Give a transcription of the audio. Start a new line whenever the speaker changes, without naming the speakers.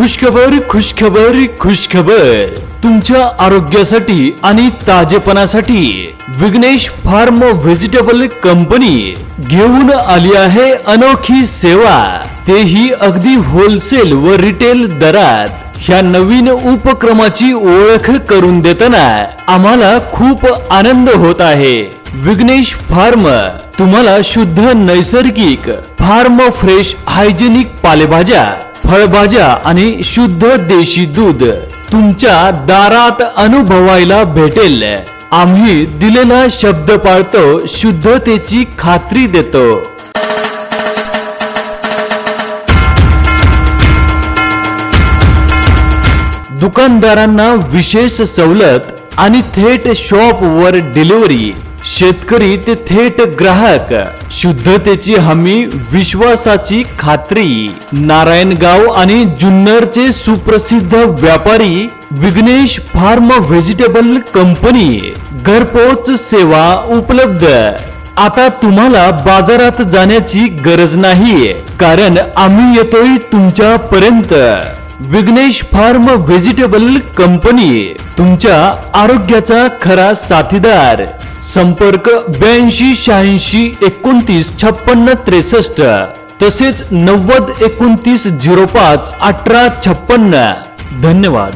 खुशखबर खुशखबर खुशखबर. तुमच्या आरोग्यासाठी आणि ताजेपणासाठी विघ्नेश फार्म व्हेजिटेबल कंपनी घेऊन आली आहे अनोखी सेवा. तेही अगदी होलसेल व रिटेल दरात. ह्या नवीन उपक्रमाची ओळख करून देताना आम्हाला खूप आनंद होत आहे. विघ्नेश फार्म तुम्हाला शुद्ध नैसर्गिक फार्म फ्रेश हायजेनिक पालेभाज्या फळभाज्या आणि शुद्ध देशी दूध तुमच्या दारात अनुभवायला भेटेल. आम्ही दिलेला शब्द पाळतो शुद्धतेची खात्री देतो. दुकानदारांना विशेष सवलत आणि थेट शॉप वर डिलिव्हरी. शेतकरी ते थेट ग्राहक. शुद्धतेची हमी विश्वासाची खात्री. नारायणगाव आणि जुन्नरचे सुप्रसिद्ध व्यापारी विघ्नेश फार्म व्हेजिटेबल कंपनी. घरपोच सेवा उपलब्ध. आता तुम्हाला बाजारात जाण्याची गरज नाही कारण आम्ही येतोय तुमच्या पर्यंत विघ्नेश फार्म व्हेजिटेबल कंपनी तुमच्या आरोग्याचा खरा साथीदार. संपर्क ब्याऐंशी शहाऐंशी एकोणतीस छप्पन्न त्रेसष्ट. तसेच नव्वद एकोणतीस झिरो पाच अठरा छप्पन्न. धन्यवाद.